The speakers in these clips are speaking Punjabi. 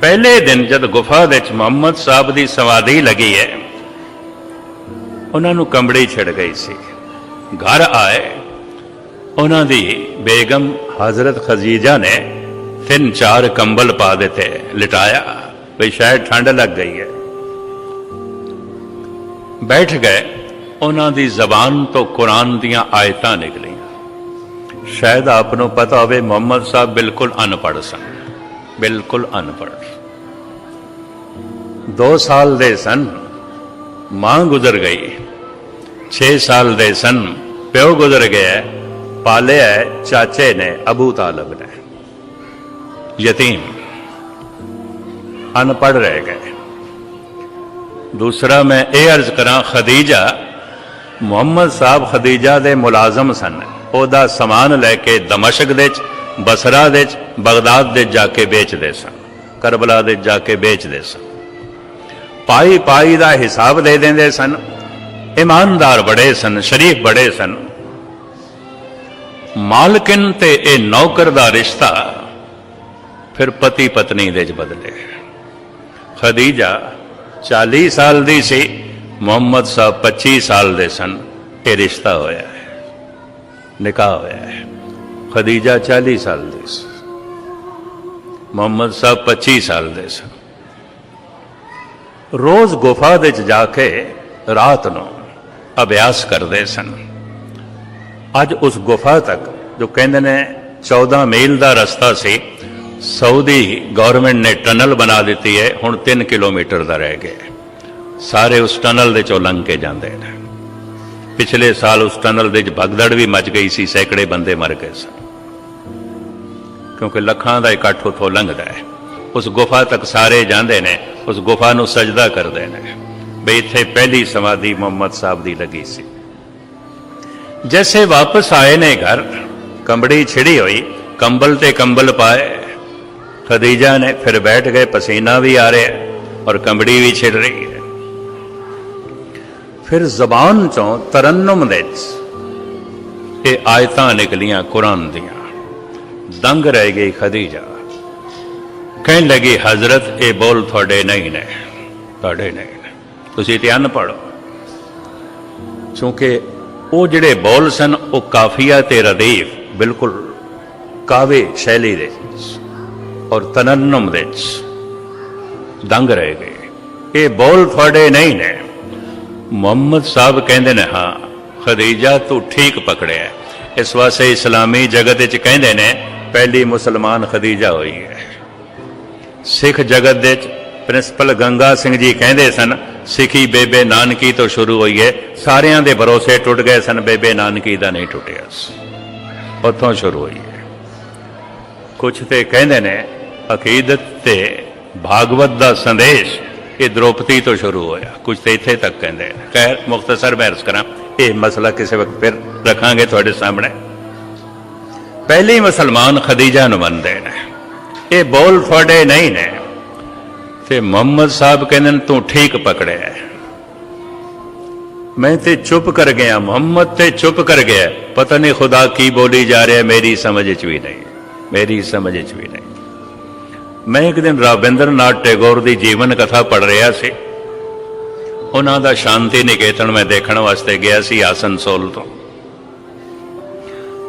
ਪਹਿਲੇ ਦਿਨ ਜਦ ਗੁਫਾ ਵਿੱਚ ਮੁਹੰਮਦ ਸਾਹਿਬ ਦੀ ਸਮਾਧੀ ਲੱਗੀ ਹੈ, ਉਹਨਾਂ ਨੂੰ ਕੰਬੜੀ ਛਿੜ ਗਈ ਸੀ। ਘਰ ਆਏ, ਉਹਨਾਂ ਦੀ ਬੇਗਮ ਹਜ਼ਰਤ ਖਜੀਜਾ ਨੇ ਤਿੰਨ ਚਾਰ ਕੰਬਲ ਪਾ ਦਿੱਤੇ, ਲਿਟਾਇਆ, ਵੀ ਸ਼ਾਇਦ ਠੰਡ ਲੱਗ ਗਈ ਹੈ। ਬੈਠ ਗਏ, ਉਹਨਾਂ ਦੀ ਜ਼ਬਾਨ ਤੋਂ ਕੁਰਾਨ ਦੀਆਂ ਆਇਤਾਂ ਨਿਕਲੀਆਂ। ਸ਼ਾਇਦ ਆਪ ਨੂੰ ਪਤਾ ਹੋਵੇ ਮੁਹੰਮਦ ਸਾਹਿਬ ਬਿਲਕੁਲ ਅਨਪੜ੍ਹ ਸਨ। ਬਿਲਕੁਲ ਅਨਪੜ੍ਹ। ਦੋ ਸਾਲ ਦੇ ਸਨ, ਮਾਂ ਗੁਜ਼ਰ ਗਈ। 6 ਸਾਲ ਦੇ ਸਨ, ਪਿਓ ਗੁਜ਼ਰ ਗਿਆ, ਪਾਲਿਆ ਚਾਚੇ ਨੇ, ਅਬੂ ਤਾਲਬ ਨੇ। ਯਤੀਮ, ਅਨਪੜ੍ਹ ਰਹਿ ਗਏ। ਦੂਸਰਾ ਮੈਂ ਇਹ ਅਰਜ਼ ਕਰਾਂ, ਖਦੀਜਾ, ਮੁਹੰਮਦ ਸਾਹਿਬ ਖਦੀਜਾ ਦੇ ਮੁਲਾਜ਼ਮ ਸਨ। ਉਹਦਾ ਸਮਾਨ ਲੈ ਕੇ ਦਮਸ਼ਕ ਦੇ ਬਸਰਾ ਦੇ ਬਗਦਾਦ ਦੇ ਜਾ ਕੇ ਵੇਚਦੇ ਸਨ, ਕਰਬਲਾ ਦੇ ਜਾ ਕੇ ਵੇਚਦੇ ਸਨ। ਪਾਈ ਪਾਈ ਦਾ ਹਿਸਾਬ ਦੇ ਦਿੰਦੇ ਸਨ, ਇਮਾਨਦਾਰ ਬੜੇ ਸਨ ਸ਼ਰੀਫ ਬੜੇ ਸਨ। ਮਾਲਕਿਨ ਤੇ ਇਹ ਨੌਕਰ ਦਾ ਰਿਸ਼ਤਾ ਫਿਰ ਪਤੀ ਪਤਨੀ ਦੇ ਚ ਬਦਲੇ। ਖਦੀਜਾ 40 ਸਾਲ ਦੀ ਸੀ, ਮੁਹੰਮਦ ਸਾਹਿਬ 25 ਸਾਲ ਦੇ ਸਨ, ਇਹ ਰਿਸ਼ਤਾ ਹੋਇਆ ਹੈ, ਨਿਕਾਹ ਹੋਇਆ ਹੈ। ਖਦੀਜਾ 40 ਸਾਲ ਦੇ ਸੀ। ਮੁਹੰਮਦ ਸਾਹਿਬ 25 ਸਾਲ ਦੇ ਸਨ। ਰੋਜ਼ ਗੁਫਾ ਦੇ ਚ ਜਾ ਕੇ ਰਾਤ ਨੂੰ ਅਭਿਆਸ ਕਰਦੇ ਸਨ। ਅੱਜ ਉਸ ਗੁਫਾ ਤੱਕ, ਜੋ ਕਹਿੰਦੇ ਨੇ 14 ਮੀਲ ਦਾ ਰਸਤਾ ਸੀ, ਸਾਊਦੀ ਗਵਰਨਮੈਂਟ ਨੇ ਟਨਲ ਬਣਾ ਦਿੱਤੀ ਹੈ, ਹੁਣ 3 ਕਿਲੋਮੀਟਰ ਦਾ ਰਹਿ ਗਿਆ ਸਾਰੇ ਉਸ ਟਨਲ ਦੇ ਚੋਂ ਲੰਘ ਕੇ ਜਾਂਦੇ ਨੇ। ਪਿਛਲੇ ਸਾਲ ਉਸ ਟਨਲ ਦੇ ਵਿੱਚ ਭਗਦੜ ਵੀ ਮਚ ਗਈ ਸੀ, ਸੈਂਕੜੇ ਬੰਦੇ ਮਰ ਗਏ ਸਨ। ਕਿਉਂਕਿ ਲੱਖਾਂ ਦਾ ਇਕੱਠ ਉਥੋਂ ਲੰਘਦਾ ਹੈ। ਉਸ ਗੁਫਾ ਤੱਕ ਸਾਰੇ ਜਾਂਦੇ ਨੇ, ਉਸ ਗੁਫਾ ਨੂੰ ਸਜਦਾ ਕਰਦੇ ਨੇ। ਬਈ ਇੱਥੇ ਪਹਿਲੀ ਸਮਾਧੀ ਮੁਹੰਮਦ ਸਾਹਿਬ ਦੀ ਲੱਗੀ ਸੀ। ਜੈਸੇ ਵਾਪਸ ਆਏ ਨੇ ਘਰ, ਕੰਬੜੀ ਛਿੜੀ ਹੋਈ, ਕੰਬਲ ਤੇ ਕੰਬਲ ਪਾਏ। ਖਦੀਜਾ ਨੇ ਫਿਰ ਬੈਠ ਗਏ, ਪਸੀਨਾ ਵੀ ਆ ਰਿਹਾ ਔਰ ਕੰਬੜੀ ਵੀ ਛਿੜ ਰਹੀ ਹੈ। ਫਿਰ ਜ਼ਬਾਨ ਚੋਂ ਤਰਨਮ ਦੇ ਵਿੱਚ ਇਹ ਆਇਤਾਂ ਨਿਕਲੀਆਂ ਕੁਰਾਨ ਦੀਆਂ। ਦੰਗ ਰਹਿ ਗਈ ਖਦੀਜਾ। ਕਹਿਣ ਲੱਗੀ, ਹਜ਼ਰਤ, ਇਹ ਬੋਲ ਤੁਹਾਡੇ ਨਹੀਂ ਨੇ, ਤੁਹਾਡੇ ਨਹੀਂ ਨੇ। ਤੁਸੀਂ ਧਿਆਨ ਪੜੋ ਕਿਉਂਕਿ ਉਹ ਜਿਹੜੇ ਬੋਲ ਸਨ, ਉਹ ਕਾਫੀਆ ਤੇ ਰਦੀਫ, ਬਿਲਕੁਲ ਕਾਵੇ ਸ਼ੈਲੀ ਦੇ ਔਰ ਤਨਨਮ ਦੇ ਦੰਗ ਰਹਿ ਗਏ। ਇਹ ਬੋਲ ਤੁਹਾਡੇ ਨਹੀਂ ਨੇ। ਮੁਹੰਮਦ ਸਾਹਿਬ ਕਹਿੰਦੇ ਨੇ, ਹਾਂ, ਖਦੀਜਾ ਤੂੰ ਠੀਕ ਪਕੜਿਆ ਇਸ ਵਾਸਤੇ ਇਸਲਾਮੀ ਜਗਤ ਵਿੱਚ ਕਹਿੰਦੇ ਨੇ ਪਹਿਲੀ ਮੁਸਲਮਾਨ ਖਦੀਜਾ ਹੋਈ ਹੈ। ਸਿੱਖ ਜਗਤ ਦੇ ਚ ਪ੍ਰਿੰਸੀਪਲ ਗੰਗਾ ਸਿੰਘ ਜੀ ਕਹਿੰਦੇ ਸਨ, ਸਿੱਖੀ ਬੇਬੇ ਨਾਨਕੀ ਤੋਂ ਸ਼ੁਰੂ ਹੋਈ ਹੈ। ਸਾਰਿਆਂ ਦੇ ਭਰੋਸੇ ਟੁੱਟ ਗਏ ਸਨ, ਬੇਬੇ ਨਾਨਕੀ ਦਾ ਨਹੀਂ ਟੁੱਟਿਆ ਉੱਥੋਂ ਸ਼ੁਰੂ ਹੋਈ ਹੈ। ਕੁਝ ਤੇ ਕਹਿੰਦੇ ਨੇ, ਅਕੀਦਤ ਤੇ ਭਾਗਵਤ ਦਾ ਸੰਦੇਸ਼ ਇਹ ਦ੍ਰੋਪਦੀ ਤੋਂ ਸ਼ੁਰੂ ਹੋਇਆ। ਕੁਝ ਤੇ ਇੱਥੇ ਤੱਕ ਕਹਿੰਦੇ ਨੇ। ਖੈਰ, ਮੁਖਤਸਰ ਬਹਿਰਸ ਕਰਾਂ, ਇਹ ਮਸਲਾ ਕਿਸੇ ਵਕਤ ਫਿਰ ਰੱਖਾਂਗੇ ਤੁਹਾਡੇ ਸਾਹਮਣੇ। ਪਹਿਲੀ ਮੁਸਲਮਾਨ ਖਦੀਜਾ ਨੂੰ ਮੰਨਦੇ ਨੇ। ਇਹ ਬੋਲ ਫੜੇ ਨਹੀਂ ਨੇ। ਤੇ ਮੁਹੰਮਦ ਸਾਹਿਬ ਕਹਿੰਦੇ ਨੇ, ਤੂੰ ਠੀਕ ਪਕੜਿਆ ਮੈਂ ਤੇ ਚੁੱਪ ਕਰ ਗਿਆ, ਮੁਹੰਮਦ ਤੇ ਚੁੱਪ ਕਰ ਗਿਆ। ਪਤਾ ਨਹੀਂ ਖੁਦਾ ਕੀ ਬੋਲੀ ਜਾ ਰਿਹਾ, ਮੇਰੀ ਸਮਝ ਵਿੱਚ ਵੀ ਨਹੀਂ। ਮੇਰੀ ਸਮਝ ਵਿੱਚ ਵੀ ਨਹੀਂ। ਮੈਂ ਇੱਕ ਦਿਨ ਰਾਬਿੰਦਰਨਾਥ ਟੈਗੋਰ ਦੀ ਜੀਵਨ ਕਥਾ ਪੜ੍ਹ ਰਿਹਾ ਸੀ। ਉਹਨਾਂ ਦਾ ਸ਼ਾਂਤੀ ਨਿਕੇਤਨ ਮੈਂ ਦੇਖਣ ਵਾਸਤੇ ਗਿਆ ਸੀ ਆਸਨਸੋਲ ਤੋਂ।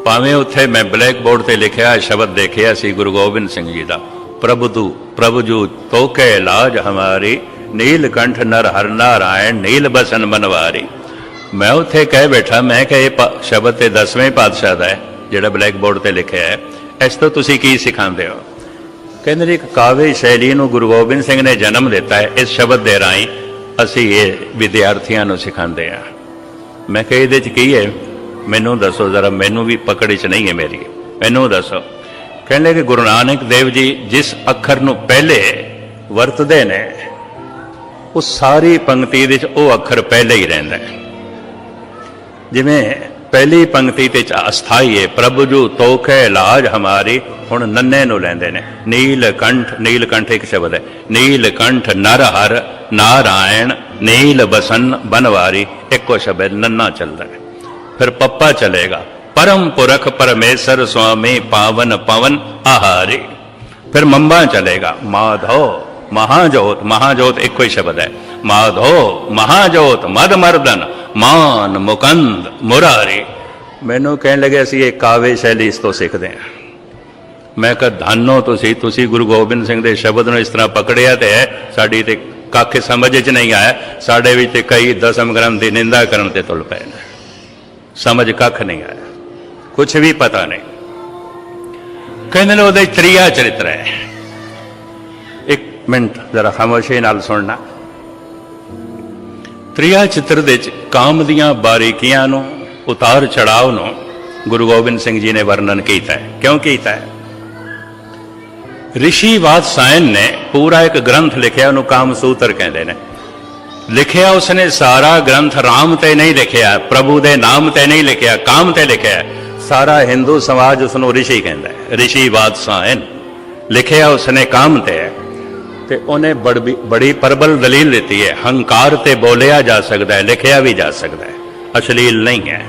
ਭਾਵੇਂ ਉੱਥੇ ਮੈਂ ਬਲੈਕ ਬੋਰਡ ਤੇ ਲਿਖਿਆ ਸ਼ਬਦ ਦੇਖਿਆ ਸੀ ਗੁਰੂ ਗੋਬਿੰਦ ਸਿੰਘ ਜੀ ਦਾ। ਪ੍ਰਭ ਤੂ, ਪ੍ਰਭ ਜੂ ਤੋਕੇ ਇਲਾਜ ਹਮਾਰੀ ਨੀਲਕੰਠ ਨਰ ਹਰ ਨਾਰਾਇਣ, ਨੀਲ ਬਸਨ ਮਨਵਾਰੀ। ਮੈਂ ਉੱਥੇ ਕਹਿ ਬੈਠਾ, ਮੈਂ ਕਿ ਇਹ ਪ- ਸ਼ਬਦ ਤੇ 10ਵੇਂ ਪਾਤਸ਼ਾਹ ਦਾ ਹੈ, ਜਿਹੜਾ ਬਲੈਕ ਬੋਰਡ ਤੇ ਲਿਖਿਆ ਹੈ। ਇਸ ਤੋਂ ਤੁਸੀਂ ਕੀ ਸਿਖਾਉਂਦੇ ਹੋ? ਕਹਿੰਦੇ ਨੇ ਇੱਕ ਕਾਵੇ ਸ਼ੈਲੀ ਨੂੰ ਗੁਰੂ ਗੋਬਿੰਦ ਸਿੰਘ ਨੇ ਜਨਮ ਦਿੱਤਾ ਹੈ, ਇਸ ਸ਼ਬਦ ਦੇ ਰਾਹੀਂ ਅਸੀਂ ਇਹ ਵਿਦਿਆਰਥੀਆਂ ਨੂੰ ਸਿਖਾਉਂਦੇ ਆ ਮੈਂ ਕਿਹਾ ਇਹਦੇ ਚ ਕੀ ਹੈ? ਮੈਨੂੰ ਦੱਸੋ, ਜ਼ਰਾ ਮੈਨੂੰ ਵੀ ਪਕੜ ਚ ਨਹੀਂ ਹੈ ਮੇਰੀ। ਮੈਨੂੰ ਦੱਸੋ। ਕਹਿੰਦੇ ਕਿ ਗੁਰੂ ਨਾਨਕ ਦੇਵ ਜੀ ਜਿਸ ਅੱਖਰ ਨੂੰ ਪਹਿਲੇ ਵਰਤਦੇ ਨੇ, ਉਹ ਸਾਰੀ ਪੰਕਤੀ ਦੇ ਵਿੱਚ ਉਹ ਅੱਖਰ ਪਹਿਲੇ ਹੀ ਰਹਿੰਦਾ ਜਿਵੇਂ ਪਹਿਲੀ ਪੰਕਤੀ ਤੇ ਅਸਥਾਈ ਹੈ, ਪ੍ਰਭ ਜੂ ਤੋਖੇ ਲਾਜ ਹਮਾਰੀ, ਹੁਣ ਨੰਨੇ ਨੂੰ ਲੈਂਦੇ ਨੇ। ਨੀਲ ਕੰਠ ਨੀਲ ਕੰਠ ਇੱਕ ਸ਼ਬਦ ਹੈ। ਨੀਲ ਕੰਠ ਨਰ ਹਰ, ਨਾਰਾਇਣ, ਨੀਲ ਬਸਨ ਬਨਵਾਰੀ, ਇੱਕੋ ਸ਼ਬਦ ਨੰਨਾ ਚੱਲਦਾ ਹੈ। ਫਿਰ ਪੱਪਾ ਚਲੇਗਾ। ਪਰਮ ਪੁਰਖ ਪਰਮੇਸ਼ਰ ਸੁਆਮੀ ਪਾਵਨ ਪਵਨ ਆਹਾਰੀ। ਫਿਰ ਮੰਬਾ ਚਲੇਗਾ। ਮਾਧੋ, ਮਹਾਜੋਤ ਮਹਾਜੋਤ ਇੱਕੋ ਹੀ ਸ਼ਬਦ ਹੈ। ਮਾਧੋ, ਮਹਾਜੋਤ ਮਦ ਮਰਦਨ ਮਾਨ, ਮੁਕੰਦ, ਮੁਰਾਰੀ। ਮੈਨੂੰ ਕਹਿਣ ਲੱਗੇ ਅਸੀਂ ਇਹ ਕਾਵੇ ਸ਼ੈਲੀ ਇਸ ਤੋਂ ਸਿੱਖਦੇ ਹਾਂ ਮੈਂ ਕਿਹਾ, ਧੰਨੋ ਤੁਸੀਂ ਤੁਸੀਂ ਗੁਰੂ ਗੋਬਿੰਦ ਸਿੰਘ ਦੇ ਸ਼ਬਦ ਨੂੰ ਇਸ ਤਰ੍ਹਾਂ ਪਕੜਿਆ ਤੇ ਹੈ, ਸਾਡੀ ਤੇ ਕੱਖ ਸਮਝ ਚ ਨਹੀਂ ਆਇਆ, ਸਾਡੇ ਵਿੱਚ ਤੇ ਕਈ ਦਸਮ ਗ੍ਰੰਥ ਦੀ ਨਿੰਦਾ ਕਰਨ ਤੇ ਤੁਲ ਪਏ ਨੇ। ਸਮਝ ਕੱਖ ਨਹੀਂ ਆਇਆ। ਕੁਝ ਵੀ ਪਤਾ ਨਹੀਂ। ਕਹਿੰਦੇ ਨੇ ਉਹਦਾ ਤਰੀਆ ਚਰਿੱਤਰ ਹੈ। ਇੱਕ ਮਿੰਟ, ਜ਼ਰਾ ਖਾਮੋਸ਼ੀ ਨਾਲ ਸੁਣਨਾ। ਤ੍ਰਿਆ ਚਿੱਤਰ ਦੇ ਵਿੱਚ ਕਾਮ ਦੀਆਂ ਬਾਰੀਕੀਆਂ ਨੂੰ, ਉਤਾਰ ਚੜਾਵ ਨੂੰ ਗੁਰੂ ਗੋਬਿੰਦ ਸਿੰਘ ਜੀ ਨੇ ਵਰਣਨ ਕੀਤਾ ਹੈ। ਕਿਉਂ ਕੀਤਾ ਹੈ? ਰਿਸ਼ੀ ਵਾਤਸਾਇਨ ਨੇ ਪੂਰਾ ਇੱਕ ਗ੍ਰੰਥ ਲਿਖਿਆ, ਉਹਨੂੰ ਕਾਮ ਸੂਤਰ ਕਹਿੰਦੇ ਨੇ। ਲਿਖਿਆ ਉਸਨੇ ਸਾਰਾ ਗ੍ਰੰਥ ਰਾਮ ਤੇ ਨਹੀਂ ਲਿਖਿਆ, ਪ੍ਰਭੂ ਦੇ ਨਾਮ ਤੇ ਨਹੀਂ ਲਿਖਿਆ, ਕਾਮ ਤੇ ਲਿਖਿਆ। ਸਾਰਾ ਹਿੰਦੂ ਸਮਾਜ ਉਸ ਨੂੰ ਰਿਸ਼ੀ ਕਹਿੰਦਾ ਹੈ ਬਾਦਸ਼ਾਹ ਵਾਤਸਾਇਨ ਲਿਖਿਆ ਉਸਨੇ ਕਾਮ ਤੇ ਹੈ। ਤੇ ਉਹਨੇ ਬੜੀ ਬੜੀ ਪ੍ਰਬਲ ਦਲੀਲ ਦਿੱਤੀ ਹੈ, ਹੰਕਾਰ ਤੇ ਬੋਲਿਆ ਜਾ ਸਕਦਾ ਹੈ, ਲਿਖਿਆ ਵੀ ਜਾ ਸਕਦਾ ਹੈ, ਅਸ਼ਲੀਲ ਨਹੀਂ ਹੈ।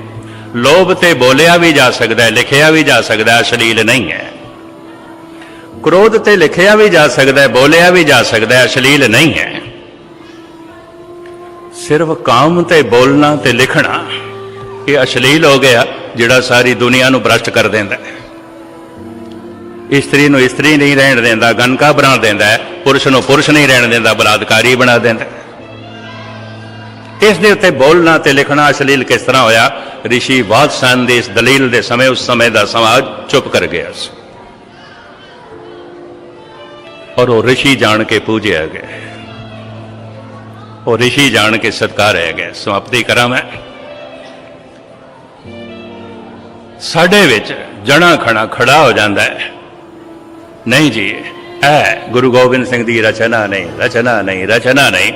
ਲੋਭ ਤੇ ਬੋਲਿਆ ਵੀ ਜਾ ਸਕਦਾ ਹੈ, ਲਿਖਿਆ ਵੀ ਜਾ ਸਕਦਾ ਹੈ, ਅਸ਼ਲੀਲ ਨਹੀਂ ਹੈ। ਕ੍ਰੋਧ ਤੇ ਲਿਖਿਆ ਵੀ ਜਾ ਸਕਦਾ ਹੈ, ਬੋਲਿਆ ਵੀ ਜਾ ਸਕਦਾ ਹੈ, ਅਸ਼ਲੀਲ ਨਹੀਂ ਹੈ। ਸਿਰਫ ਕਾਮ ਤੇ ਬੋਲਣਾ ਤੇ ਲਿਖਣਾ ਇਹ ਅਸ਼ਲੀਲ ਹੋ ਗਿਆ, ਜਿਹੜਾ ਸਾਰੀ ਦੁਨੀਆ ਨੂੰ ਭ੍ਰਸ਼ਟ ਕਰ ਦਿੰਦਾ ਹੈ। ਇਸਤਰੀ ਨੂੰ ਇਸਤਰੀ ਨਹੀਂ ਰਹਿਣ ਦਿੰਦਾ ਗਨਕਾ ਬਣਾ ਦਿੰਦਾ ਪੁਰਸ਼ ਨੂੰ ਪੁਰਸ਼ ਨਹੀਂ ਰਹਿਣ ਦਿੰਦਾ, ਬਲਾਤਕਾਰੀ ਬਣਾ ਦਿੰਦਾ ਹੈ। ਇਸ ਦੇ ਉੱਤੇ ਬੋਲਣਾ ਤੇ ਲਿਖਣਾ ਅਸ਼ਲੀਲ ਕਿਸ ਤਰ੍ਹਾਂ ਹੋਇਆ? ਰਿਸ਼ੀ ਵਾਤਸਨ ਦੇ ਇਸ ਦਲੀਲ ਦੇ ਸਮੇਂ, ਉਸ ਸਮੇਂ ਦਾ ਸਮਾਜ ਚੁੱਪ ਕਰ ਗਿਆ ਸੀ। ਔਰ ਉਹ ਰਿਸ਼ੀ ਜਾਣ ਕੇ ਪੂਜਿਆ ਗਿਆ ਉਹ ਰਿਸ਼ੀ ਜਾਣ ਕੇ ਸਤਕਾਰਿਆ ਗਿਆ। ਸਮਾਪਤੀ ਕਰਾਂ ਮੈਂ। ਸਾਡੇ ਵਿੱਚ ਜਣਾ ਖਣਾ ਖੜਾ ਹੋ ਜਾਂਦਾ ਹੈ। ਨਹੀਂ ਜੀ ਇਹ ਗੁਰੂ ਗੋਬਿੰਦ ਸਿੰਘ ਦੀ ਰਚਨਾ ਨਹੀਂ ਰਚਨਾ ਨਹੀਂ ਰਚਨਾ ਨਹੀਂ।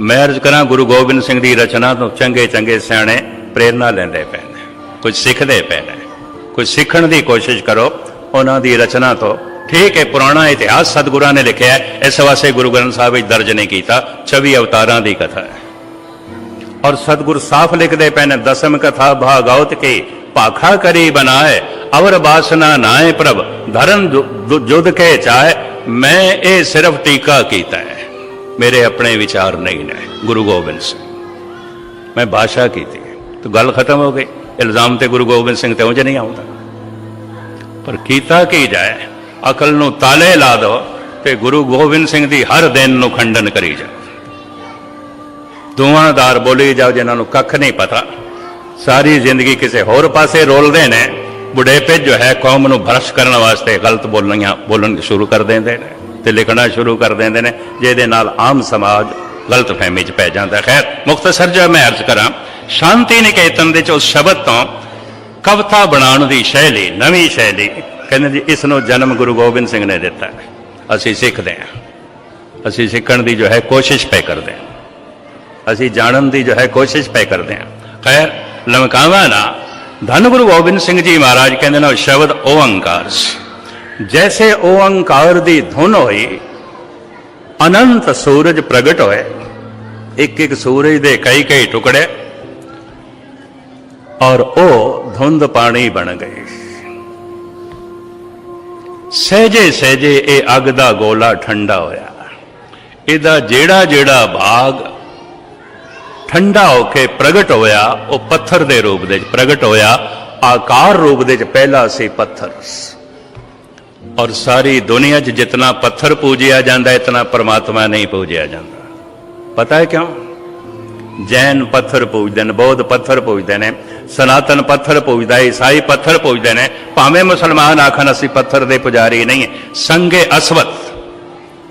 ਮੈਂ ਅਰਜ਼ ਕਰਾਂ ਗੁਰੂ ਗੋਬਿੰਦ ਸਿੰਘ ਦੀ ਰਚਨਾ ਤੋਂ ਚੰਗੇ ਚੰਗੇ ਸਿਆਣੇ ਪ੍ਰੇਰਣਾ ਲੈਂਦੇ ਪਏ ਨੇ ਕੁਝ ਸਿੱਖਦੇ ਪਏ ਨੇ ਕੁਝ ਸਿੱਖਣ ਦੀ ਕੋਸ਼ਿਸ਼ ਕਰੋ, ਉਹਨਾਂ ਦੀ ਰਚਨਾ ਤੋਂ ਠੀਕ ਹੈ, ਪੁਰਾਣਾ ਇਤਿਹਾਸ ਸਤਿਗੁਰਾਂ ਨੇ ਲਿਖਿਆ ਹੈ। ਇਸ ਵਾਸਤੇ ਗੁਰੂ ਗ੍ਰੰਥ ਸਾਹਿਬ ਵਿੱਚ ਦਰਜ ਨਹੀਂ ਕੀਤਾ। 24 ਅਵਤਾਰਾਂ ਦੀ ਕਥਾ ਹੈ। ਔਰ ਸਤਿਗੁਰ ਸਾਫ਼ ਲਿਖਦੇ ਪਏ ਨੇ, ਦਸਮ ਕਥਾ ਭਾਗਵਤ ਕੀ? ਭਾਖਾ ਕਰੀ ਬਨਾਏ ਅਵਰ ਬਾਸਨਾ ਨਾਏ ਪ੍ਰਭ ਧਰਨ ਜੁਦ ਕੇ ਚਾਹੇ, ਮੈਂ ਇਹ ਸਿਰਫ ਟੀਕਾ ਕੀਤਾ ਹੈ। ਮੇਰੇ ਆਪਣੇ ਵਿਚਾਰ ਨਹੀਂ ਨੇ, ਗੁਰੂ ਗੋਬਿੰਦ ਸਿੰਘ। ਮੈਂ ਭਾਸ਼ਾ ਕੀਤੀ ਹੈ। ਤਾਂ ਗੱਲ ਖਤਮ ਹੋ ਗਈ। ਇਲਜ਼ਾਮ ਤੇ ਗੁਰੂ ਗੋਬਿੰਦ ਸਿੰਘ ਤੇ ਉਂਝ ਨਹੀਂ ਆਉਂਦਾ। ਪਰ ਕੀਤਾ ਕੀ ਜਾਏ? ਅਕਲ ਨੂੰ ਤਾਲੇ ਲਾ ਦੋ ਤੇ ਗੁਰੂ ਗੋਬਿੰਦ ਸਿੰਘ ਦੀ ਹਰ ਦਿਨ ਨੂੰ ਖੰਡਨ ਕਰੀ ਜਾਓ ਦੁਆਦਾਰ ਬੋਲੀ ਜਾਓ ਜਿਨ੍ਹਾਂ ਨੂੰ ਕੱਖ ਨਹੀਂ ਪਤਾ। ਸਾਰੀ ਜ਼ਿੰਦਗੀ ਕਿਸੇ ਹੋਰ ਪਾਸੇ ਰੋਲਦੇ ਨੇ। ਬੁਢੇਪੇ ਜੋ ਹੈ ਕੌਮ ਨੂੰ ਭਰਸ਼ ਕਰਨ ਵਾਸਤੇ ਗਲਤ ਬੋਲਣੀਆਂ ਬੋਲਣ ਸ਼ੁਰੂ ਕਰ ਦਿੰਦੇ ਨੇ ਤੇ ਲਿਖਣਾ ਸ਼ੁਰੂ ਕਰ ਦਿੰਦੇ ਨੇ, ਜਿਹਦੇ ਨਾਲ ਆਮ ਸਮਾਜ ਗਲਤ ਫਹਿਮੀ 'ਚ ਪੈ ਜਾਂਦਾ। ਖੈਰ ਮੁਖਤਸਰ ਜੋ ਮੈਂ ਅਰਜ਼ ਕਰਾਂ, ਸ਼ਾਂਤੀ ਨਿਕੇਤਨ ਦੇ ਚ ਉਸ ਸ਼ਬਦ ਤੋਂ ਕਵਿਤਾ ਬਣਾਉਣ ਦੀ ਸ਼ੈਲੀ, ਨਵੀਂ ਸ਼ੈਲੀ ਕਹਿੰਦੇ ਜੀ, ਇਸ ਨੂੰ ਜਨਮ ਗੁਰੂ ਗੋਬਿੰਦ ਸਿੰਘ ਨੇ ਦਿੱਤਾ। ਅਸੀਂ ਸਿੱਖਦੇ ਹਾਂ। ਅਸੀਂ ਸਿੱਖਣ ਦੀ ਜੋ ਹੈ ਕੋਸ਼ਿਸ਼ ਪੈ ਕਰਦੇ ਹਾਂ। ਅਸੀਂ ਜਾਣਨ ਦੀ ਜੋ ਹੈ ਕੋਸ਼ਿਸ਼ ਪੈ ਕਰਦੇ ਹਾਂ। ਖੈਰ, ਲਮਕਾਵਾ ਨਾ, ਧੰਨ ਗੁਰੂ ਗੋਬਿੰਦ ਸਿੰਘ ਜੀ ਮਹਾਰਾਜ ਕਹਿੰਦੇ ਨੇ, ਉਹ ਸ਼ਬਦ ਓੰਕਾਰ ਜੈਸੇ ਓੰਕਾਰ ਦੀ ਧੁਨ ਹੋਈ, ਅਨੰਤ ਸੂਰਜ ਪ੍ਰਗਟ ਹੋਏ ਇੱਕ ਇੱਕ ਸੂਰਜ ਦੇ ਕਈ ਕਈ ਟੁਕੜੇ, ਔਰ ਉਹ ਧੁੰਦ ਪਾਣੀ ਬਣ ਗਈ। ਸਹਿਜੇ ਸਹਿਜੇ ਇਹ ਅੱਗ ਦਾ ਗੋਲਾ ਠੰਡਾ ਹੋਇਆ। ਇਹਦਾ ਜਿਹੜਾ ਜਿਹੜਾ ਭਾਗ ਠੰਡਾ ਹੋ ਕੇ ਪ੍ਰਗਟ ਹੋਇਆ, ਉਹ ਪੱਥਰ ਦੇ ਰੂਪ ਦੇ ਵਿੱਚ ਪ੍ਰਗਟ ਹੋਇਆ। ਆਕਾਰ ਰੂਪ ਦੇ ਵਿੱਚ ਪਹਿਲਾ ਸੀ ਪੱਥਰ। ਔਰ ਸਾਰੀ ਦੁਨੀਆ 'ਚ ਜਿਤਨਾ ਪੱਥਰ ਪੂਜਿਆ ਜਾਂਦਾ, ਇਤਨਾ ਪਰਮਾਤਮਾ ਨਹੀਂ ਪੂਜਿਆ ਜਾਂਦਾ। ਪਤਾ ਹੈ ਕਿਉਂ? ਜੈਨ ਪੱਥਰ ਪੂਜਦੇ ਨੇ, ਬੌਧ ਪੱਥਰ ਪੂਜਦੇ ਨੇ। ਸਨਾਤਨ ਪੱਥਰ ਪੂਜਦਾ ਹੈ ਈਸਾਈ ਪੱਥਰ ਪੂਜਦੇ ਨੇ, ਭਾਵੇਂ ਮੁਸਲਮਾਨ ਆਖਣ ਅਸੀਂ ਪੱਥਰ ਦੇ ਪੁਜਾਰੀ ਨਹੀਂ ਸੰਗੇ ਅਸਵਤ,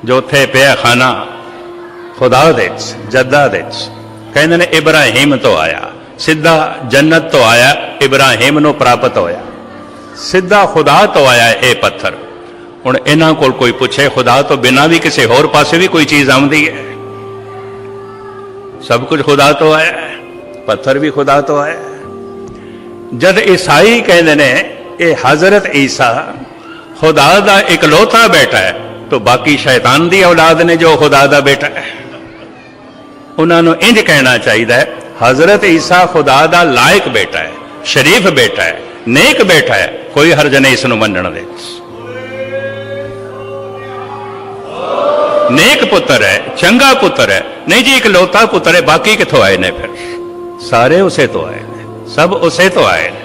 ਜੋ ਉੱਥੇ ਪਿਆ ਖਾਨਾ ਖੁਦਾ ਦੇ ਜੱਦਾ ਦੇ ਕਹਿੰਦੇ ਨੇ, ਇਬਰਾਹੀਮ ਤੋਂ ਆਇਆ। ਸਿੱਧਾ ਜੰਨਤ ਤੋਂ ਆਇਆ, ਇਬਰਾਹੀਮ ਨੂੰ ਪ੍ਰਾਪਤ ਹੋਇਆ। ਸਿੱਧਾ ਖੁਦਾ ਤੋਂ ਆਇਆ ਇਹ ਪੱਥਰ। ਹੁਣ ਇਹਨਾਂ ਕੋਲ ਕੋਈ ਪੁੱਛੇ, ਖੁਦਾ ਤੋਂ ਬਿਨਾਂ ਵੀ ਕਿਸੇ ਹੋਰ ਪਾਸੇ ਵੀ ਕੋਈ ਚੀਜ਼ ਆਉਂਦੀ ਹੈ ਸਭ ਕੁਝ ਖੁਦਾ ਤੋਂ ਆਇਆ, ਪੱਥਰ ਵੀ ਖੁਦਾ ਤੋਂ ਆਇਆ। ਜਦ ਈਸਾਈ ਕਹਿੰਦੇ ਨੇ ਇਹ ਹਜ਼ਰਤ ਈਸਾ, ਖੁਦਾ ਦਾ ਇਕਲੌਤਾ ਬੇਟਾ ਹੈ, ਤਾਂ ਬਾਕੀ ਸ਼ੈਤਾਨ ਦੀ ਔਲਾਦ ਨੇ ਜੋ ਖੁਦਾ ਦਾ ਬੇਟਾ ਹੈ। ਉਹਨਾਂ ਨੂੰ ਇੰਜ ਕਹਿਣਾ ਚਾਹੀਦਾ ਹੈ, ਹਜ਼ਰਤ ਈਸਾ ਖੁਦਾ ਦਾ ਲਾਇਕ ਬੇਟਾ ਹੈ, ਸ਼ਰੀਫ ਬੇਟਾ ਹੈ, ਨੇਕ ਬੇਟਾ ਹੈ, ਕੋਈ ਹਰਜ ਨਹੀਂ ਇਸ ਨੂੰ ਮੰਨਣ ਦੇ। ਨੇਕ ਪੁੱਤਰ ਹੈ, ਚੰਗਾ ਪੁੱਤਰ ਹੈ, ਨਹੀਂ ਜੀ ਇਕਲੌਤਾ ਪੁੱਤਰ ਹੈ, ਬਾਕੀ ਕਿੱਥੋਂ ਆਏ ਨੇ ਫਿਰ? ਸਾਰੇ ਉਸੇ ਤੋਂ ਆਏ ਨੇ। ਸਭ ਉਸੇ ਤੋਂ ਆਏ ਨੇ।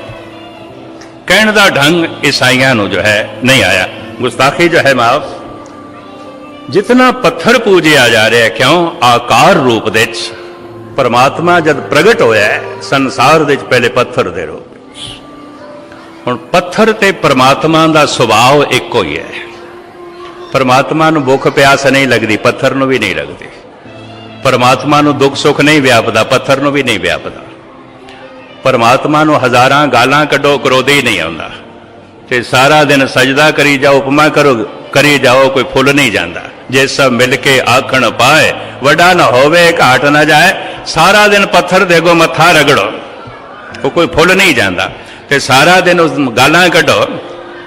ਕਹਿਣ ਦਾ ਢੰਗ ਈਸਾਈਆਂ ਨੂੰ ਜੋ ਹੈ ਨਹੀਂ ਆਇਆ। ਗੁਸਤਾਖੀ ਜੋ ਹੈ ਮਾਫ। ਜਿਤਨਾ ਪੱਥਰ ਪੂਜਿਆ ਜਾ ਰਿਹਾ, ਕਿਉਂ? ਆਕਾਰ ਰੂਪ ਦੇ ਵਿੱਚ। ਪਰਮਾਤਮਾ ਜਦ ਪ੍ਰਗਟ ਹੋਇਆ ਸੰਸਾਰ ਦੇ ਵਿੱਚ ਪਹਿਲੇ ਪੱਥਰ ਦੇ ਰੂਪ ਵਿੱਚ। ਹੁਣ ਪੱਥਰ ਤੇ ਪਰਮਾਤਮਾ ਦਾ ਸੁਭਾਅ ਇੱਕੋ ਹੀ ਹੈ। ਪਰਮਾਤਮਾ ਨੂੰ ਭੁੱਖ ਪਿਆਸ ਨਹੀਂ ਲੱਗਦੀ, ਪੱਥਰ ਨੂੰ ਵੀ ਨਹੀਂ ਲੱਗਦੀ। ਪਰਮਾਤਮਾ ਨੂੰ ਦੁੱਖ ਸੁੱਖ ਨਹੀਂ ਵਿਆਪਦਾ, ਪੱਥਰ ਨੂੰ ਵੀ ਨਹੀਂ ਵਿਆਪਦਾ। ਪਰਮਾਤਮਾ ਨੂੰ ਹਜ਼ਾਰਾਂ ਗਾਲਾਂ ਕੱਢੋ ਕਰੋਧੀ ਨਹੀਂ ਆਉਂਦਾ। ਤੇ ਸਾਰਾ ਦਿਨ ਸਜਦਾ ਕਰੀ ਜਾਓ, ਉਪਮਾ ਕਰੋ, ਕਰੀ ਜਾਓ, ਕੋਈ ਫੁੱਲ ਨਹੀਂ ਜਾਂਦਾ। ਜੇ ਸਭ ਮਿਲ ਕੇ ਆਖਣ ਪਾਏ, ਵੱਡਾ ਨਾ ਹੋਵੇ, ਘਾਟ ਨਾ ਜਾਏ, ਸਾਰਾ ਦਿਨ ਪੱਥਰ ਦੇ ਅੱਗੋਂ ਮੱਥਾ ਰਗੜੋ। ਉਹ ਕੋਈ ਫੁੱਲ ਨਹੀਂ ਜਾਂਦਾ। ਤੇ ਸਾਰਾ ਦਿਨ ਉਸ ਗਾਲਾਂ ਕੱਢੋ,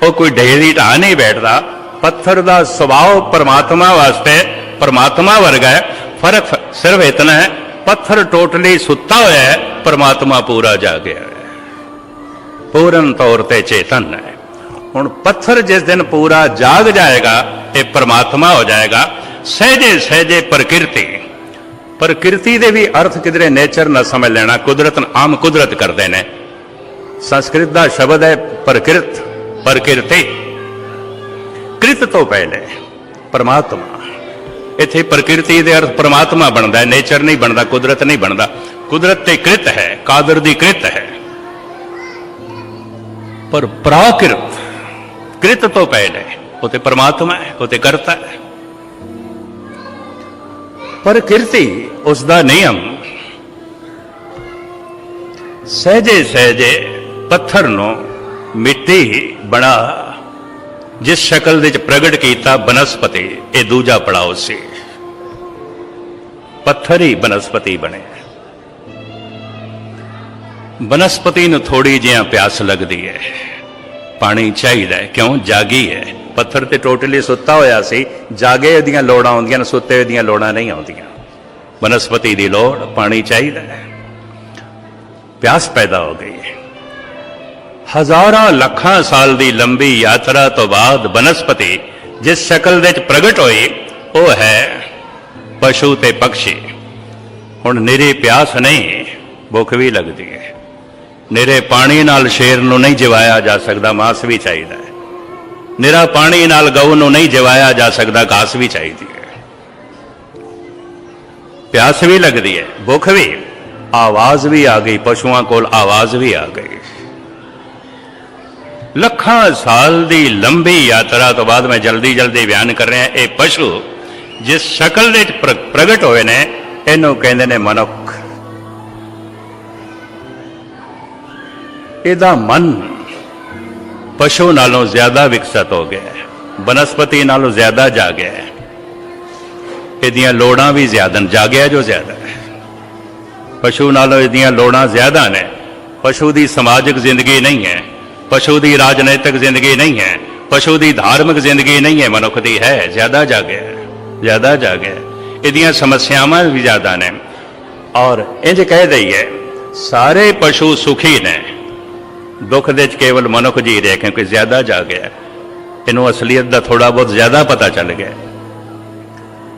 ਉਹ ਕੋਈ ਢੇਰੀ ਢਾ ਨਹੀਂ ਬੈਠਦਾ। ਪੱਥਰ ਦਾ ਸੁਭਾਅ ਪਰਮਾਤਮਾ ਵਾਸਤੇ, ਪਰਮਾਤਮਾ ਵਰਗਾ ਹੈ। ਫ਼ਰਕ ਸਿਰਫ ਇਤਨਾ ਹੈ, ਪੱਥਰ ਟੋਟਲੀ ਸੁੱਤਾ ਹੋਇਆ ਹੈ ਪਰਮਾਤਮਾ ਪੂਰਾ ਜਾਗਿਆ ਹੈ। ਪੂਰਨ ਤੌਰ ਤੇ ਚੇਤਨ ਹੈ। ਹੁਣ ਪੱਥਰ ਜਿਸ ਦਿਨ ਪੂਰਾ ਜਾਗ ਜਾਏਗਾ, ਇਹ ਪਰਮਾਤਮਾ ਹੋ ਜਾਏਗਾ। ਸਹਜੇ ਸਹਜੇ ਪ੍ਰਕਿਰਤੀ। ਪ੍ਰਕਿਰਤੀ ਦੇ ਵੀ ਅਰਥ ਕਿਧਰੇ ਨੇਚਰ ਨਾ ਸਮਝ ਲੈਣਾ, ਕੁਦਰਤ ਆਮ ਕੁਦਰਤ ਕਰਦੇ ਨੇ। ਸੰਸਕ੍ਰਿਤ ਦਾ ਸ਼ਬਦ ਹੈ ਪ੍ਰਕਿਰਤ, ਪ੍ਰਕਿਰਤੀ। ਕ੍ਰਿਤ ਤੋਂ ਪਹਿਲੇ ਪਰਮਾਤਮਾ। ਇੱਥੇ ਪ੍ਰਕਿਰਤੀ ਦੇ ਅਰਥ ਪਰਮਾਤਮਾ ਬਣਦਾ ਹੈ ਨੇਚਰ ਨਹੀਂ ਬਣਦਾ, ਕੁਦਰਤ ਨਹੀਂ ਬਣਦਾ। ਕੁਦਰਤ ਤੇ ਕ੍ਰਿਤ ਹੈ, ਕਾਦਰ ਦੀ ਕ੍ਰਿਤ ਹੈ। ਪਰ ਪ੍ਰਾਕਿਰਤ ਕ੍ਰਿਤ ਤੋਂ ਪਹਿਲੇ ਉਹ ਤੇ ਪਰਮਾਤਮਾ ਹੈ, ਉਹ ਤੇ ਕਰਤਾ ਹੈ। ਪ੍ਰਕਿਰਤੀ ਉਸ ਦਾ ਨਿਯਮ, ਸਹਜੇ ਸਹਜੇ ਪੱਥਰ ਨੂੰ ਮਿੱਟੀ ਬਣਾ, ਜਿਸ ਸ਼ਕਲ ਦੇ ਵਿੱਚ ਪ੍ਰਗਟ ਕੀਤਾ ਬਨਸਪਤੀ, ਇਹ ਦੂਜਾ ਪੜਾਅ ਸੀ। ਪੱਥਰ ਹੀ ਬਨਸਪਤੀ ਬਣੇ। ਬਨਸਪਤੀ ਨੂੰ ਥੋੜੀ ਜਿਹਾ ਪਿਆਸ ਲੱਗਦੀ ਹੈ। ਪਾਣੀ ਚਾਹੀਦਾ ਕਿਉਂ? ਜਾਗੀ ਹੈ। ਪੱਥਰ ਤੇ ਟੋਟਲੀ ਸੁੱਤਾ ਹੋਇਆ ਸੀ। ਜਾਗੇ ਉਹਦੀਆਂ ਲੋੜਾਂ ਆਉਂਦੀਆਂ ਨੇ, ਸੁੱਤੇ ਦੀਆਂ ਲੋੜਾਂ ਨਹੀਂ ਆਉਂਦੀਆਂ। ਬਨਸਪਤੀ ਦੀ ਲੋੜ, ਪਾਣੀ ਚਾਹੀਦਾ ਹੈ। ਪਿਆਸ ਪੈਦਾ ਹੋ ਗਈ ਹੈ। ਹਜ਼ਾਰਾਂ ਲੱਖਾਂ ਸਾਲ ਦੀ ਲੰਬੀ ਯਾਤਰਾ ਤੋਂ ਬਾਅਦ ਬਨਸਪਤੀ, ਜਿਸ ਸ਼ਕਲ ਦੇ ਵਿੱਚ ਪ੍ਰਗਟ ਹੋਈ, ਉਹ ਹੈ ਪਸ਼ੂ ਤੇ ਪੰਛੀ। ਹੁਣ ਨਿਰੀ ਪਿਆਸ ਨਹੀਂ, ਭੁੱਖ ਵੀ ਲੱਗਦੀ ਹੈ। ਨਿਰੇ ਪਾਣੀ ਨਾਲ ਸ਼ੇਰ ਨੂੰ ਨਹੀਂ ਜਿਵਾਇਆ ਜਾ ਸਕਦਾ, ਮਾਸ ਵੀ ਚਾਹੀਦਾ ਹੈ। ਨਿਰਾ ਪਾਣੀ ਨਾਲ ਗਊ ਨੂੰ ਨਹੀਂ ਜਿਵਾਇਆ ਜਾ ਸਕਦਾ, ਘਾਸ ਵੀ ਚਾਹੀਦੀ ਹੈ। ਪਿਆਸ ਵੀ ਲੱਗਦੀ ਹੈ, ਭੁੱਖ ਵੀ। ਆਵਾਜ਼ ਵੀ ਆ ਗਈ, ਪਸ਼ੂਆਂ ਕੋਲ ਆਵਾਜ਼ ਵੀ ਆ ਗਈ। ਲੱਖਾਂ ਸਾਲ ਦੀ ਲੰਬੀ ਯਾਤਰਾ ਤੋਂ ਬਾਅਦ ਮੈਂ ਜਲਦੀ ਜਲਦੀ ਬਿਆਨ ਕਰ ਰਿਹਾ, ਇਹ ਪਸ਼ੂ ਜਿਸ ਸ਼ਕਲ ਵਿੱਚ ਪ੍ਰ- ਪ੍ਰਗਟ ਹੋਏ ਨੇ, ਇਹਨੂੰ ਕਹਿੰਦੇ ਨੇ ਮਨੁੱਖ। ਇਹਦਾ ਮਨ ਪਸ਼ੂ ਨਾਲੋਂ ਜ਼ਿਆਦਾ ਵਿਕਸਿਤ ਹੋ ਗਿਆ ਹੈ, ਬਨਸਪਤੀ ਨਾਲੋਂ ਜ਼ਿਆਦਾ ਜਾਗਿਆ ਹੈ। ਇਹਦੀਆਂ ਲੋੜਾਂ ਵੀ ਜ਼ਿਆਦਾ ਜਾਗਿਆ ਜੋ ਜ਼ਿਆਦਾ ਹੈ। ਪਸ਼ੂ ਨਾਲੋਂ ਇਹਦੀਆਂ ਲੋੜਾਂ ਜ਼ਿਆਦਾ ਨੇ। ਪਸ਼ੂ ਦੀ ਸਮਾਜਿਕ ਜ਼ਿੰਦਗੀ ਨਹੀਂ ਹੈ, ਪਸ਼ੂ ਦੀ ਰਾਜਨੀਤਿਕ ਜ਼ਿੰਦਗੀ ਨਹੀਂ ਹੈ, ਪਸ਼ੂ ਦੀ ਧਾਰਮਿਕ ਜ਼ਿੰਦਗੀ ਨਹੀਂ ਹੈ, ਮਨੁੱਖ ਦੀ ਹੈ, ਜ਼ਿਆਦਾ ਜਾਗਿਆ ਜ਼ਿਆਦਾ ਜਾਗਿਆ ਇਹਦੀਆਂ ਸਮੱਸਿਆਵਾਂ ਵੀ ਜ਼ਿਆਦਾ ਨੇ। ਔਰ ਇੰਜ ਕਹਿ ਦਈਏ, ਸਾਰੇ ਪਸ਼ੂ ਸੁਖੀ ਨੇ। ਦੁੱਖ ਦੇ ਚ ਕੇਵਲ ਮਨੁੱਖ ਜੀ ਰਿਹਾ, ਕਿਉਂਕਿ ਜ਼ਿਆਦਾ ਜਾ ਗਿਆ ਇਹਨੂੰ ਅਸਲੀਅਤ ਦਾ ਥੋੜਾ ਬਹੁਤ ਜ਼ਿਆਦਾ ਪਤਾ ਚੱਲ ਗਿਆ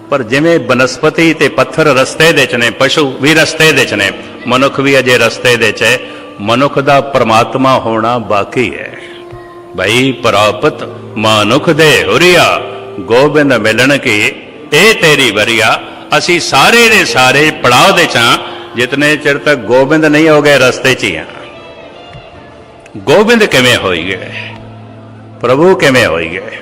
ਪਰ ਜਿਵੇਂ ਬਨਸਪਤੀ ਤੇ ਪੱਥਰ ਰਸਤੇ ਦੇ ਚ ਨੇ, ਪਸ਼ੂ ਵੀ ਰਸਤੇ ਦੇ ਚ ਨੇ, ਮਨੁੱਖ ਵੀ ਅਜੇ ਰਸਤੇ ਦੇ ਚ ਹੈ। ਮਨੁੱਖ ਦਾ ਪਰਮਾਤਮਾ ਹੋਣਾ ਬਾਕੀ ਹੈ। ਭਈ ਪ੍ਰਾਪਤ ਮਨੁੱਖ ਦੇ ਹੁਰੀਆ, ਗੋਬਿੰਦ ਮਿਲਣ ਕੀ, ਇਹ ਤੇਰੀ ਵਰੀਆ। ਅਸੀਂ ਸਾਰੇ ਦੇ ਸਾਰੇ ਪੜਾਅ ਦੇ ਚਾਂ ਜਿਤਨੇ ਚਿਰ ਤੱਕ ਗੋਬਿੰਦ ਨਹੀਂ ਹੋ ਗਏ, ਰਸਤੇ 'ਚ ਹੀ ਆ ਗੋਬਿੰਦ ਕਿਵੇਂ ਹੋਈ ਗਏ ਪ੍ਰਭੂ ਕਿਵੇਂ ਹੋਈ ਗਏ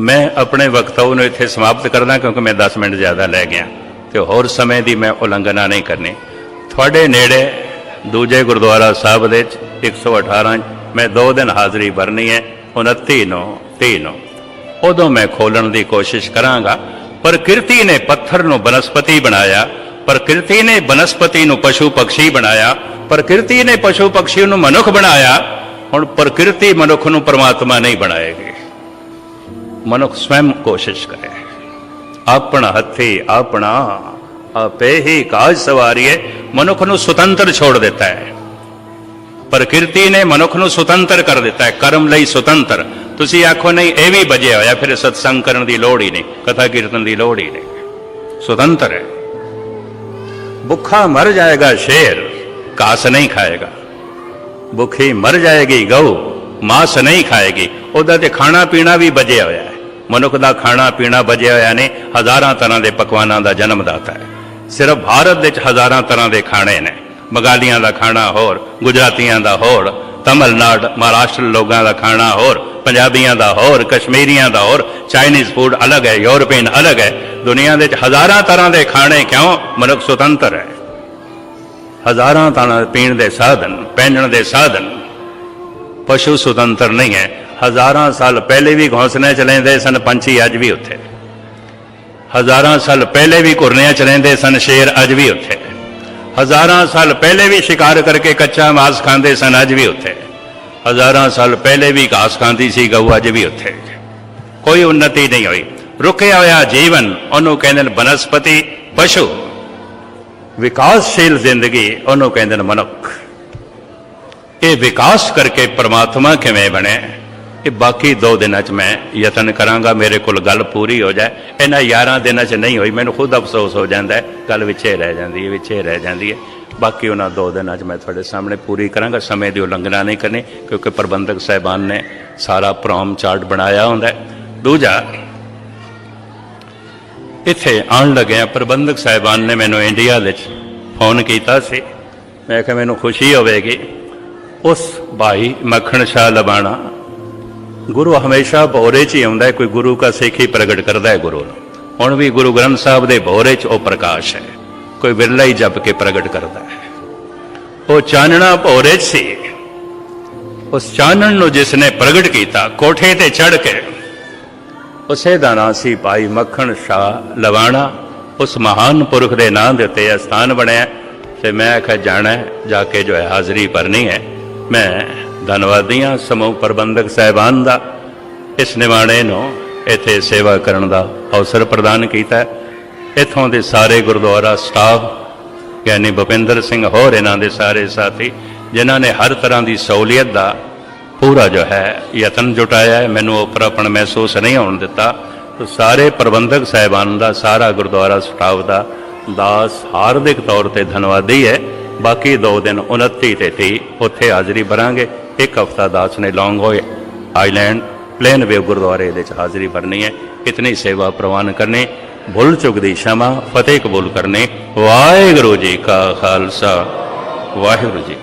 ਮੈਂ ਆਪਣੇ ਵਕਤਵ ਨੂੰ ਇੱਥੇ ਸਮਾਪਤ ਕਰਦਾ ਕਿਉਂਕਿ ਮੈਂ 10 ਮਿੰਟ ਜ਼ਿਆਦਾ ਲੈ ਗਿਆ ਤੇ ਹੋਰ ਸਮੇਂ ਦੀ ਮੈਂ ਉਲੰਘਣਾ ਨਹੀਂ ਕਰਨੀ। ਤੁਹਾਡੇ ਨੇੜੇ ਦੂਜੇ ਗੁਰਦੁਆਰਾ ਸਾਹਿਬ ਦੇ ਵਿੱਚ 118 ਮੈਂ ਦੋ ਦਿਨ ਹਾਜ਼ਰੀ ਭਰਨੀ ਹੈ 29 ਨੂੰ 30 ਨੂੰ। ਉਦੋਂ ਮੈਂ ਖੋਲਣ ਦੀ ਕੋਸ਼ਿਸ਼ ਕਰਾਂਗਾ ਪ੍ਰਕਿਰਤੀ ਨੇ ਪੱਥਰ ਨੂੰ ਬਨਸਪਤੀ ਬਣਾਇਆ ਪ੍ਰਕਿਰਤੀ ਨੇ ਬਨਸਪਤੀ ਨੂੰ ਪਸ਼ੂ ਪੰਛੀ ਬਣਾਇਆ ਪ੍ਰਕਿਰਤੀ ਨੇ ਪਸ਼ੂ ਪੰਛੀ ਨੂੰ ਮਨੁੱਖ ਬਣਾਇਆ ਹੁਣ ਪ੍ਰਕਿਰਤੀ ਮਨੁੱਖ ਨੂੰ ਪਰਮਾਤਮਾ ਨਹੀਂ ਬਣਾਏਗੀ। ਮਨੁੱਖ ਸਵੈਮ ਕੋਸ਼ਿਸ਼ ਕਰੇ। ਆਪਣਾ ਹੱਥੇ, ਆਪਣਾ ਆਪੇ ਹੀ ਕਾਜ ਸਵਾਰੀਏ, ਮਨੁੱਖ ਨੂੰ ਸੁਤੰਤਰ ਛੋੜ ਦਿੱਤਾ ਹੈ। ਪ੍ਰਕਿਰਤੀ ਨੇ ਮਨੁੱਖ ਨੂੰ ਸੁਤੰਤਰ ਕਰ ਦਿੱਤਾ ਹੈ, ਕਰਮ ਲਈ ਸੁਤੰਤਰ। ਤੁਸੀਂ ਆਖੋ, ਨਹੀਂ, ਇਹ ਵੀ ਬਜਿਆ ਹੋਇਆ, ਫਿਰ ਸਤਸੰਗ ਕਰਨ ਦੀ ਲੋੜ ਹੀ ਨਹੀਂ, ਕਥਾ ਕੀਰਤਨ ਦੀ ਲੋੜ ਹੀ ਨਹੀਂ। ਸੁਤੰਤਰ ਹੈ। ਭੁੱਖਾ ਮਰ ਜਾਏਗਾ ਸ਼ੇਰ, ਕਾਸ ਨਹੀਂ ਖਾਏਗਾ। ਭੁੱਖੀ ਮਰ ਜਾਏਗੀ, ਗਊ ਮਾਸ ਨਹੀਂ ਖਾਏਗੀ। ਉਹਦਾ ਤੇ ਖਾਣਾ ਪੀਣਾ ਵੀ ਬਜਿਆ ਹੋਇਆ ਹੈ। ਮਨੁੱਖ ਦਾ ਖਾਣਾ ਪੀਣਾ ਬਜਿਆ ਹੋਇਆ ਨੇ ਹਜ਼ਾਰਾਂ ਤਰ੍ਹਾਂ ਦੇ ਪਕਵਾਨਾਂ ਦਾ ਜਨਮ ਦਾਤਾ ਹੈ। ਸਿਰਫ ਭਾਰਤ ਵਿੱਚ ਹਜ਼ਾਰਾਂ ਤਰ੍ਹਾਂ ਦੇ ਖਾਣੇ ਨੇ। ਬੰਗਾਲੀਆਂ ਦਾ ਖਾਣਾ ਹੋਰ, ਗੁਜਰਾਤੀਆਂ ਦਾ ਹੋਰ, ਤਮਿਲਨਾਡ, ਮਹਾਰਾਸ਼ਟਰ ਲੋਕਾਂ ਦਾ ਖਾਣਾ ਹੋਰ, ਪੰਜਾਬੀਆਂ ਦਾ ਹੋਰ, ਕਸ਼ਮੀਰੀਆਂ ਦਾ ਹੋਰ, ਚਾਈਨੀਜ਼ ਫੂਡ ਅਲੱਗ ਹੈ, ਯੂਰਪੀਅਨ ਅਲੱਗ ਹੈ। ਦੁਨੀਆ ਦੇ ਵਿੱਚ ਹਜ਼ਾਰਾਂ ਤਰ੍ਹਾਂ ਦੇ ਖਾਣੇ ਕਿਉਂ ਮਨੁੱਖ ਸੁਤੰਤਰ ਹੈ? ਹਜ਼ਾਰਾਂ ਤਰ੍ਹਾਂ ਪੀਣ ਦੇ ਸਾਧਨ, ਪਹਿਨਣ ਦੇ ਸਾਧਨ। ਪਸ਼ੂ ਸੁਤੰਤਰ ਨਹੀਂ ਹੈ। ਹਜ਼ਾਰਾਂ ਸਾਲ ਪਹਿਲੇ ਵੀ ਘੋਂਸਲੇ ਚ ਲੈਂਦੇ ਸਨ, ਪੰਛੀ ਅੱਜ ਵੀ ਉੱਥੇ। ਹਜ਼ਾਰਾਂ ਸਾਲ ਪਹਿਲੇ ਵੀ ਘੁਰਨਿਆਂ ਚ ਰਹਿੰਦੇ ਸਨ, ਸ਼ੇਰ ਅੱਜ ਵੀ ਉੱਥੇ। ਹਜ਼ਾਰਾਂ ਸਾਲ ਪਹਿਲੇ ਵੀ ਸ਼ਿਕਾਰ ਕਰਕੇ ਕੱਚਾ ਮਾਸ ਖਾਂਦੇ ਸਨ, ਅੱਜ ਵੀ ਉੱਥੇ। ਹਜ਼ਾਰਾਂ ਸਾਲ ਪਹਿਲੇ ਵੀ ਘਾਸ ਖਾਂਦੀ ਸੀ, ਗਊ ਅੱਜ ਵੀ ਉੱਥੇ। ਕੋਈ ਉન્નਤੀ ਨਹੀਂ ਹੋਈ। ਰੁਕਿਆ ਹੋਇਆ ਜੀਵਨ, ਉਹਨੂੰ ਕਹਿੰਦੇ ਨੇ ਬਨਸਪਤੀ ਪਸ਼ੂ। ਵਿਕਾਸਸ਼ੀਲ ਜ਼ਿੰਦਗੀ, ਉਹਨੂੰ ਕਹਿੰਦੇ ਨੇ ਮਨੁੱਖ। ਇਹ ਵਿਕਾਸ ਕਰਕੇ ਪ੍ਰਮਾਤਮਾ ਕਿਵੇਂ ਬਣੇ? ਇਹ ਬਾਕੀ ਦੋ ਦਿਨਾਂ 'ਚ ਮੈਂ ਯਤਨ ਕਰਾਂਗਾ, ਮੇਰੇ ਕੋਲ ਗੱਲ ਪੂਰੀ ਹੋ ਜਾਏ। ਇਹਨਾਂ 11 ਦਿਨਾਂ 'ਚ ਨਹੀਂ ਹੋਈ, ਮੈਨੂੰ ਖੁਦ ਅਫਸੋਸ ਹੋ ਜਾਂਦਾ ਹੈ। ਗੱਲ ਵਿੱਚੇ ਰਹਿ ਜਾਂਦੀ ਹੈ, ਵਿੱਚੇ ਰਹਿ ਜਾਂਦੀ ਹੈ। ਬਾਕੀ ਉਹਨਾਂ ਦੋ ਦਿਨਾਂ 'ਚ ਮੈਂ ਤੁਹਾਡੇ ਸਾਹਮਣੇ ਪੂਰੀ ਕਰਾਂਗਾ। ਸਮੇਂ ਦੀ ਉਲੰਘਣਾ ਨਹੀਂ ਕਰਨੀ, ਕਿਉਂਕਿ ਪ੍ਰਬੰਧਕ ਸਾਹਿਬਾਨ ਨੇ ਸਾਰਾ ਪ੍ਰੋਮ ਚਾਰਟ ਬਣਾਇਆ ਹੁੰਦਾ ਦੂਜਾ ਇੱਥੇ ਆਉਣ ਲੱਗਿਆ ਪ੍ਰਬੰਧਕ ਸਾਹਿਬਾਨ ਨੇ ਮੈਨੂੰ ਇੰਡੀਆ ਵਿੱਚ ਫੋਨ ਕੀਤਾ ਸੀ। ਮੈਂ ਕਿਹਾ, ਮੈਨੂੰ ਖੁਸ਼ੀ ਹੋਵੇਗੀ। ਉਸ ਭਾਈ ਮੱਖਣ ਸ਼ਾਹ ਲਬਾਣਾ, ਗੁਰੂ ਹਮੇਸ਼ਾ ਭੋਰੇ 'ਚ ਹੀ ਆਉਂਦਾ ਕੋਈ ਗੁਰੂ ਕਾ ਸਿੱਖ ਹੀ ਪ੍ਰਗਟ ਕਰਦਾ ਹੈ ਗੁਰੂ ਨੂੰ। ਹੁਣ ਵੀ ਗੁਰੂ ਗ੍ਰੰਥ ਸਾਹਿਬ ਦੇ ਭੋਰੇ 'ਚ ਉਹ ਪ੍ਰਕਾਸ਼ ਹੈ, ਕੋਈ ਵਿਰਲਾ ਹੀ ਜਪ ਕੇ ਪ੍ਰਗਟ ਕਰਦਾ ਹੈ। ਉਹ ਚਾਨਣਾ ਭੋਰੇ 'ਚ ਸੀ। ਉਸ ਚਾਨਣ ਨੂੰ ਜਿਸ ਨੇ ਪ੍ਰਗਟ ਕੀਤਾ, ਕੋਠੇ ਤੇ ਚੜ ਕੇ ਉਸੇ ਦਾ ਨਾਂ ਸੀ ਭਾਈ ਮੱਖਣ ਸ਼ਾਹ ਲਵਾਣਾ। ਉਸ ਮਹਾਨ ਪੁਰਖ ਦੇ ਨਾਂ ਦੇ ਉੱਤੇ ਇਹ ਸਥਾਨ ਬਣਿਆ ਤੇ ਮੈਂ ਆਖਿਆ, ਜਾਣਾ ਜਾ ਕੇ ਜੋ ਹੈ ਹਾਜ਼ਰੀ ਭਰਨੀ ਹੈ। ਮੈਂ ਧੰਨਵਾਦੀ ਹਾਂ ਸਮੂਹ ਪ੍ਰਬੰਧਕ ਸਾਹਿਬਾਨ ਦਾ, ਇਸ ਨਿਵਾਣੇ ਨੂੰ ਇੱਥੇ ਸੇਵਾ ਕਰਨ ਦਾ ਅਵਸਰ ਪ੍ਰਦਾਨ ਕੀਤਾ ਇੱਥੋਂ ਦੇ ਸਾਰੇ ਗੁਰਦੁਆਰਾ ਸਟਾਫ, ਗਿਆਨੀ ਭੁਪਿੰਦਰ ਸਿੰਘ ਹੋਰ ਇਹਨਾਂ ਦੇ ਸਾਰੇ ਸਾਥੀ, ਜਿਨ੍ਹਾਂ ਨੇ ਹਰ ਤਰ੍ਹਾਂ ਦੀ ਸਹੂਲੀਅਤ ਦਾ ਪੂਰਾ ਜੋ ਹੈ, ਯਤਨ ਜੁਟਾਇਆ ਹੈ। ਮੈਨੂੰ ਉਪਰਾਪਣ ਮਹਿਸੂਸ ਨਹੀਂ ਹੋਣ ਦਿੱਤਾ। ਤਾਂ ਸਾਰੇ ਪ੍ਰਬੰਧਕ ਸਾਹਿਬਾਨ ਦਾ, ਸਾਰਾ ਗੁਰਦੁਆਰਾ ਸਟਾਫ ਦਾ ਦਾਸ ਹਾਰਦਿਕ ਤੌਰ ਤੇ ਧੰਨਵਾਦੀ ਹੈ। ਬਾਕੀ ਦੋ ਦਿਨ 29 ਤੇ 30 ਉੱਥੇ ਹਾਜ਼ਰੀ ਭਰਾਂਗੇ। ਇੱਕ ਹਫਤਾ ਦਾਸ ਨੇ ਲੌਂਗ ਹੋਏ। ਆਈਲੈਂਡ ਪਲੇਨ ਵੇ ਗੁਰਦੁਆਰੇ ਦੇ ਚ ਹਾਜ਼ਰੀ ਭਰਨੀ ਹੈ। ਇਤਨੀ ਸੇਵਾ ਪ੍ਰਵਾਨ ਕਰਨੀ, ਭੁੱਲ ਚੁੱਕ ਦੀ ਸ਼ਮਾ, ਫਤਿਹ ਕਬੂਲ ਕਰਨੇ। ਵਾਹਿਗੁਰੂ ਜੀ ਕਾ ਖਾਲਸਾ। ਵਾਹਿਗੁਰੂ ਜੀ